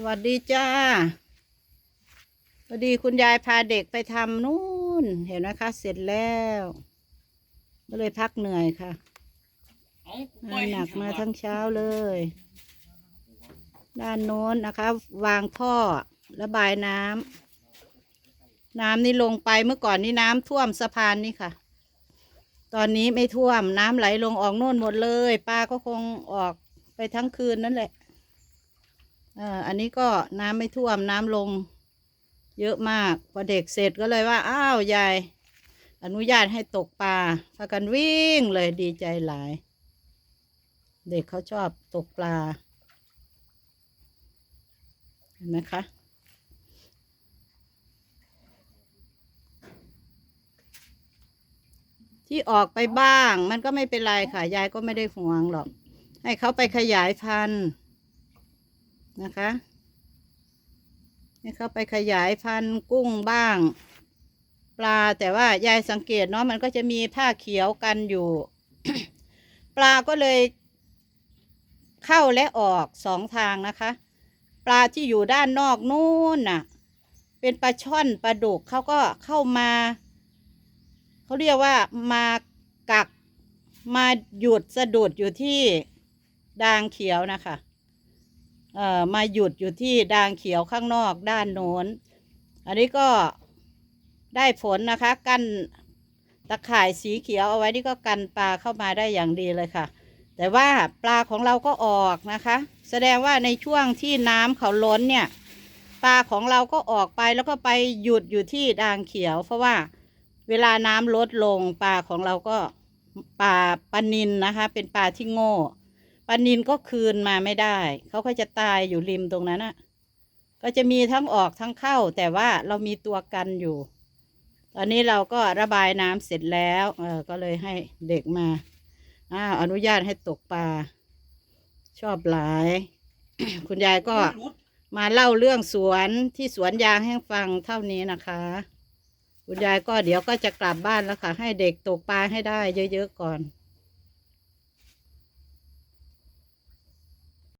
สวัสดีจ้าพอดีคุณยายพาเด็กไปทำนู่น เห็นไหมคะ เสร็จแล้ว ก็เลยพักเหนื่อยค่ะงานหนักมาทั้งเช้าเลย ด้านโน้นนะคะ วางท่อระบายน้ำน้ำนี่ลงไปเมื่อก่อนนี่น้ำท่วมสะพานนี่ค่ะ ตอนนี้ไม่ท่วมน้ำไหลลงออกโน่นหมดเลยป้าก็คงออกไปทั้งคืนนั่นแหละ เอ่ออันนี้ก็น้ำไม่ท่วมน้ำลง เยอะมาก พอเด็กเสร็จก็เลยว่า อ้าวยายอนุญาตให้ตกปลาพากันวิ่งเลยดีใจหลาย เด็กเขาชอบตกปลา เห็นไหมคะที่ออกไปบ้าง มันก็ไม่เป็นไรค่ะ ยายก็ไม่ได้ห่วงหรอก ให้เขาไปขยายพันธุ์ นะคะให้เขาไปขยายพันธุ์กุ้งบ้าง ปลาแต่ว่ายายสังเกตเนาะมันก็จะมีผ้าเขียวกันอยู่ ปลาก็เลยเข้าและออกสองทางนะคะ ปลาที่อยู่ด้านนอกนู่นน่ะ เป็นปลาช่อนปลาดุกเขาก็เข้ามา เขาเรียกว่ามากักมาหยุดสะดุดอยู่ที่ดางเขียวนะคะ มาหยุดอยู่ที่ดางเขียวข้างนอกด้านโน้น อันนี้ก็ได้ผลนะคะกั้นตะข่ายสีเขียวเอาไว้นี่ก็กันปลาเข้ามาได้อย่างดีเลยค่ะ แต่ว่าปลาของเราก็ออกนะคะ แสดงว่าในช่วงที่น้ำเขาล้นเนี่ย ปลาของเราก็ออกไปแล้วก็ไปหยุดอยู่ที่ดางเขียว เพราะว่าเวลาน้ำลดลงปลาของเราก็ปลาปลานินนะคะ เป็นปลาที่โง่ ปลานินก็คืนมาไม่ได้ เขาก็จะตายอยู่ริมตรงนั้นอะก็จะมีทั้งออกทั้งเข้า แต่ว่าเรามีตัวกันอยู่ ตอนนี้เราก็ระบายน้ำเสร็จแล้วเออก็เลยให้เด็กมาอ้าวอนุญาตให้ตกปลาชอบหลาย คุณยายก็มาเล่าเรื่องสวนที่สวนยางให้ฟังเท่านี้นะคะ คุณยายก็เดี๋ยวก็จะกลับบ้านแล้วค่ะ ให้เด็กตกปลาให้ได้เยอะๆก่อน